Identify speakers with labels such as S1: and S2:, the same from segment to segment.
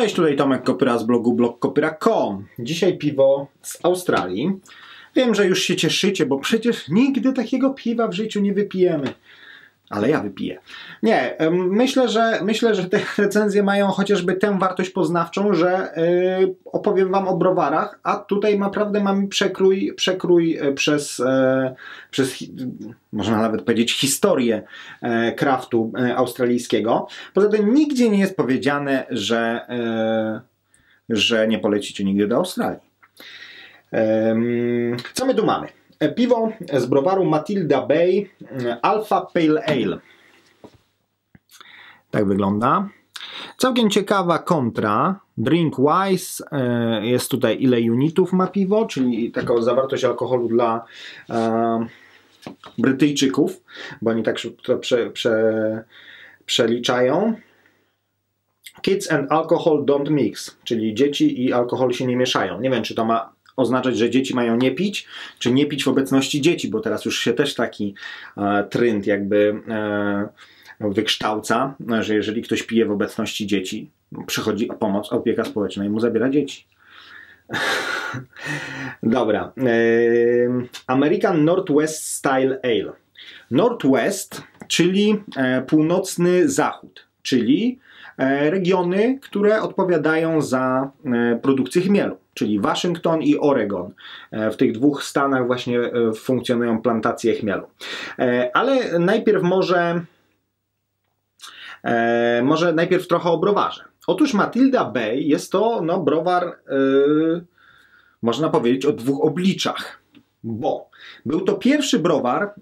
S1: Cześć, tutaj Tomek Kopyra z blogu blogkopyra.com. Dzisiaj piwo z Australii. Wiem, że już się cieszycie, bo przecież nigdy takiego piwa w życiu nie wypijemy. Ale ja wypiję. Nie, myślę, że myślę, że te recenzje mają chociażby tę wartość poznawczą, że yy, opowiem Wam o browarach, a tutaj naprawdę mamy przekrój, przekrój e, przez, yy, przez można nawet powiedzieć, historię yy, kraftu australijskiego. Poza tym nigdzie nie jest powiedziane, że, że nie polecicie nigdy do Australii. Co my tu mamy? Piwo z browaru Matilda Bay Alpha Pale Ale. Tak wygląda. Całkiem ciekawa kontra. Drinkwise e, jest tutaj ile unitów ma piwo, czyli taka zawartość alkoholu dla e, Brytyjczyków, bo oni tak to prze, prze, przeliczają. Kids and alcohol don't mix, czyli dzieci i alkohol się nie mieszają. Nie wiem, czy to ma oznaczać, że dzieci mają nie pić, czy nie pić w obecności dzieci, bo teraz już się też taki e, trend jakby e, wykształca, że jeżeli ktoś pije w obecności dzieci, przychodzi o pomoc, opieka społeczna i mu zabiera dzieci. Dobra. E, American Northwest Style Ale. Northwest, czyli e, północny zachód, czyli regiony, które odpowiadają za e, produkcję chmielu czyli Waszyngton i Oregon. E, w tych dwóch stanach właśnie e, funkcjonują plantacje chmielu. E, ale najpierw może, może najpierw trochę o browarze. Otóż Matilda Bay jest to no, browar, można powiedzieć, o dwóch obliczach, bo był to pierwszy browar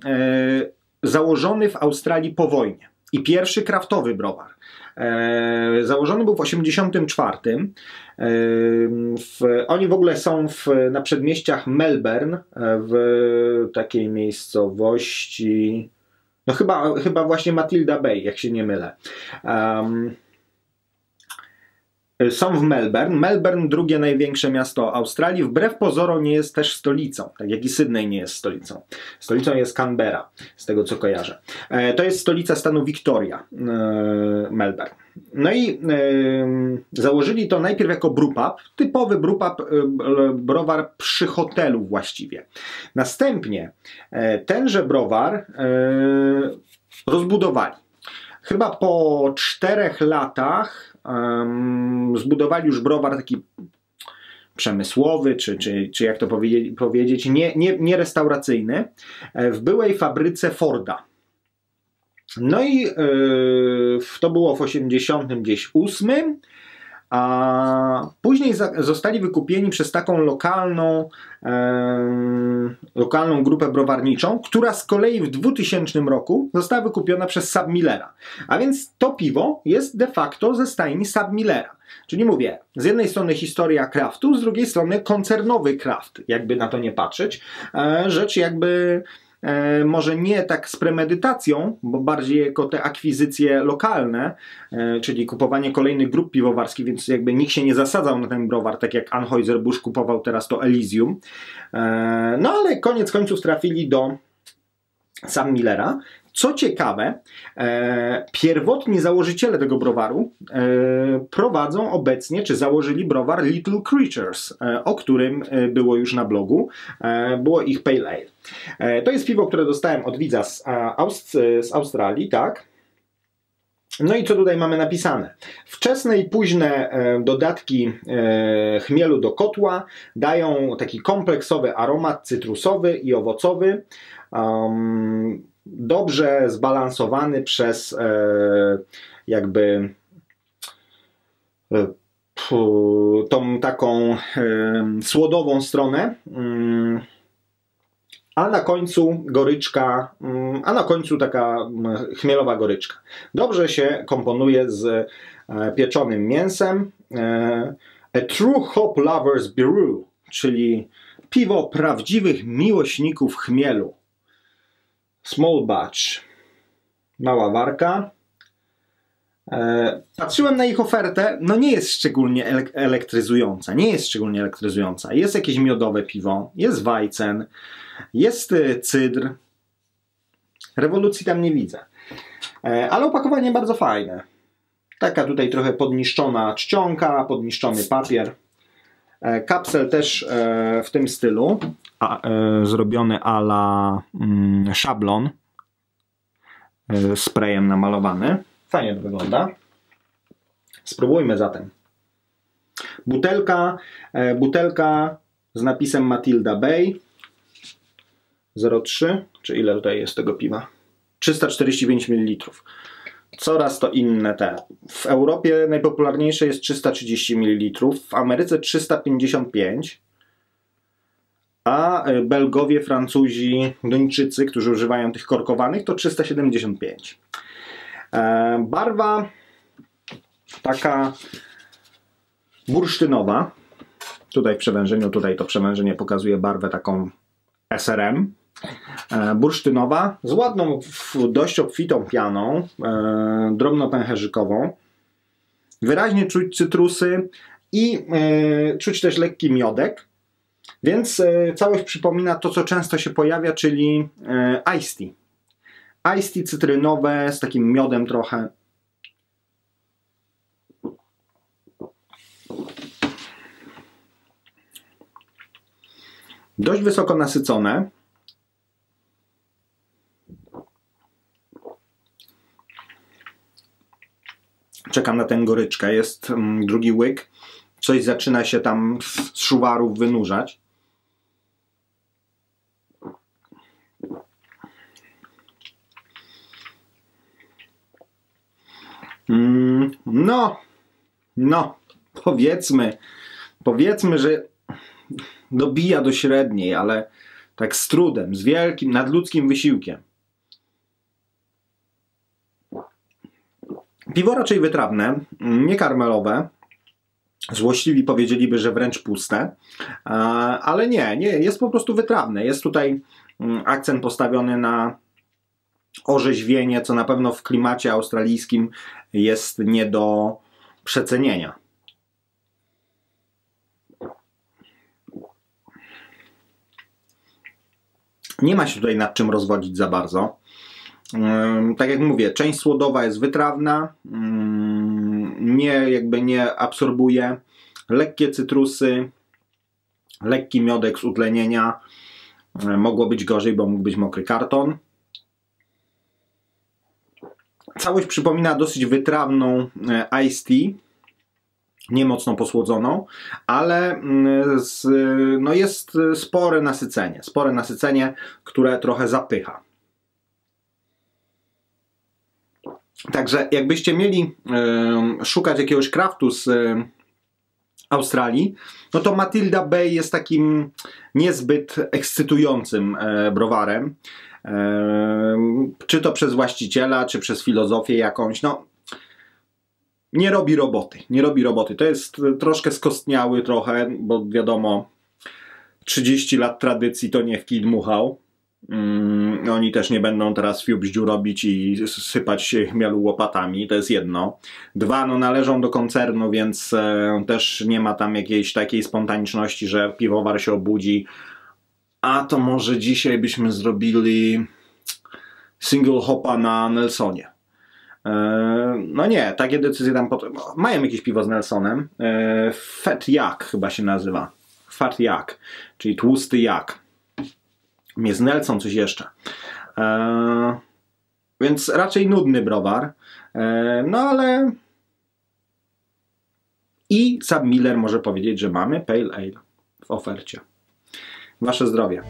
S1: założony w Australii po wojnie i pierwszy kraftowy browar. E, założony był w 1984. E, w, oni w ogóle są w, na przedmieściach Melbourne, e, w takiej miejscowości. No chyba, chyba właśnie Matilda Bay, jak się nie mylę. Um, są w Melbourne. Melbourne, drugie największe miasto Australii, wbrew pozorom nie jest też stolicą, tak jak i Sydney nie jest stolicą. Stolicą jest Canberra, z tego co kojarzę. E, to jest stolica stanu Victoria, e, Melbourne. No i e, założyli to najpierw jako brewpub, typowy brewpub, browar przy hotelu właściwie. Następnie tenże browar rozbudowali. Chyba po czterech latach um, zbudowali już browar taki przemysłowy, czy, czy, czy jak to powiedzieć, nie, nie, nie restauracyjny, e, w byłej fabryce Forda. No i yy, to było w 88 a później zostali wykupieni przez taką lokalną, e, lokalną grupę browarniczą, która z kolei w 2000 roku została wykupiona przez Submillera. A więc to piwo jest de facto ze stajni Submillera. Czyli mówię, z jednej strony historia kraftu, z drugiej strony koncernowy kraft, jakby na to nie patrzeć. E, rzecz jakby E, może nie tak z premedytacją, bo bardziej jako te akwizycje lokalne, e, czyli kupowanie kolejnych grup piwowarskich, więc jakby nikt się nie zasadzał na ten browar, tak jak Anheuser-Busch kupował teraz to Elysium. E, no ale koniec końców trafili do Sam Millera. Co ciekawe, e, pierwotni założyciele tego browaru e, prowadzą obecnie, czy założyli browar Little Creatures, e, o którym e, było już na blogu. E, było ich Pale Ale. E, to jest piwo, które dostałem od widza z, Aust z Australii, tak? No i co tutaj mamy napisane? Wczesne i późne dodatki chmielu do kotła dają taki kompleksowy aromat cytrusowy i owocowy. Um, dobrze zbalansowany przez e, jakby e, tą taką e, słodową stronę. Mm, a na końcu goryczka, mm, a na końcu taka mm, chmielowa goryczka. Dobrze się komponuje z pieczonym mięsem. A True Hop Lovers Brew, czyli piwo prawdziwych miłośników chmielu. Small batch. Mała warka. E, patrzyłem na ich ofertę, no nie jest szczególnie elektryzująca, nie jest szczególnie elektryzująca. Jest jakieś miodowe piwo, jest wajcen, jest y, cydr. Rewolucji tam nie widzę. E, ale opakowanie bardzo fajne. Taka tutaj trochę podniszczona czcionka, podniszczony papier. E, kapsel też e, w tym stylu, e, zrobiony ala mm, szablon, sprayem namalowany. Fajnie to wygląda. Spróbujmy zatem. Butelka, butelka z napisem Matilda Bay 03, czy ile tutaj jest tego piwa? 345 ml coraz to inne te. W Europie najpopularniejsze jest 330 ml, w Ameryce 355 a e, Belgowie, Francuzi, Duńczycy, którzy używają tych korkowanych, to 375. E, barwa taka bursztynowa. Tutaj w przewężeniu, tutaj to przewężenie pokazuje barwę taką SRM. E, bursztynowa z ładną, dość obfitą pianą, e, drobnopęcherzykową. Wyraźnie czuć cytrusy i czuć też lekki miodek. Więc całość przypomina to, co często się pojawia, czyli iced tea. Iced tea cytrynowe z takim miodem trochę. Dość wysoko nasycone. czekam na tę goryczkę. Jest um, drugi łyk. Coś zaczyna się tam z szuwarów wynurzać. Mm, no, no, powiedzmy, powiedzmy, że dobija do średniej, ale tak z trudem, z wielkim, nadludzkim wysiłkiem. Piwo raczej wytrawne, nie karmelowe. Złośliwi powiedzieliby, że wręcz puste, ale nie, nie, jest po prostu wytrawne. Jest tutaj mm, akcent postawiony na orzeźwienie, co na pewno w klimacie australijskim jest nie do przecenienia. Nie ma się tutaj nad czym rozwodzić za bardzo. Tak jak mówię, część słodowa jest wytrawna, nie jakby nie absorbuje. Lekkie cytrusy, lekki miodek z utlenienia. Mogło być gorzej, bo mógł być mokry karton. Całość przypomina dosyć wytrawną e, iced tea, nie mocno posłodzoną, ale z, no jest spore nasycenie, spore nasycenie, które trochę zapycha. Także jakbyście mieli y, szukać jakiegoś kraftu z y, Australii, no to Matilda Bay jest takim niezbyt ekscytującym y, browarem. Czy to przez właściciela, czy przez filozofię jakąś, no nie robi roboty, nie robi roboty. To jest troszkę skostniały trochę, bo wiadomo 30 lat tradycji to nie w kij dmuchał. Mm, oni też nie będą teraz fiubździu robić i sypać chmielu łopatami, to jest jedno. Dwa, no należą do koncernu, więc e, też nie ma tam jakiejś takiej spontaniczności, że piwowar się obudzi. A to może dzisiaj byśmy zrobili single hopa na Nelsonie. E, no nie, takie decyzje tam potem. Mają jakieś piwo z Nelsonem. E, Fat Jak chyba się nazywa. Fat Jak, czyli tłusty jak jest Nelson, coś jeszcze. Eee, więc raczej nudny browar. No ale i Sam Miller może powiedzieć, że mamy Pale Ale w ofercie. Wasze zdrowie.